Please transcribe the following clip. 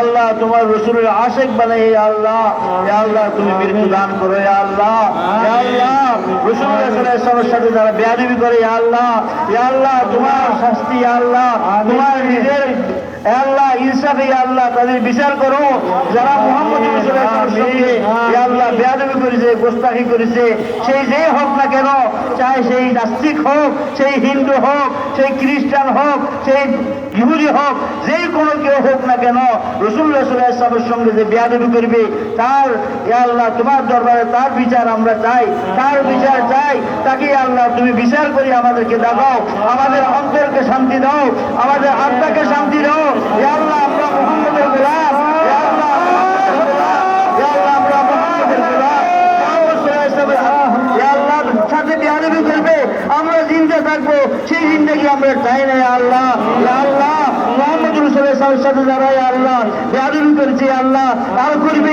আল্লাহ, তোমার রসুলের আশেক বানাই আল্লাহ। আল্লাহ, তুমি মৃত্যু দান করো আল্লাহ। আল্লাহ রসুল সবার সাথে করে আল্লাহ। আল্লাহ, তোমার শাস্তি আল্লাহ। তোমার নিজের আল্লাহ, ইনসাফে আল্লাহ। তাদের বিচার করো। যারা মোহাম্মদ রসুলের আল্লাহ, বেয়াদবি করেছে, গোস্তাখি করেছে, সেই যে হোক না কেন চাहे সেই নাস্তিক হোক, সেই হিন্দু হোক, সেই খ্রিস্টান হোক, সেই ইহুদি হোক যেই কোনো কেউ হোক না কেন রসুল রসুল ইসলামের সঙ্গে যে বেয়াদবি করবে, তার আল্লাহ, তোমার দরবারে তার বিচার আমরা চাই, তার বিচার চাই, তাকে আল্লাহ, তুমি বিচার করে আমাদেরকে দেখাও আমাদের অন্তরকে শান্তি দাও, আমাদের আত্মাকে শান্তি দাও এ আল্লাহ আমরা মোহাম্মদের গোলাম এ আল্লাহ মুহাম্মদের গোলাম। এ আল্লাহ আমরা মোহাম্মদের গোলাম। মোহাম্মদ সাল্লাল্লাহু আলাইহি ওয়াসাল্লাম, এ আল্লাহর সাথে বেয়াদবি করবে আমরা জিন্দা থাকব, সেই জিন্দগি আমরা চাই না আল্লাহ। আল্লাহ মোহাম্মদ রসুলের সাথে যারা আল্লাহ বেয়াদবি করেছে আল্লাহ আর করবে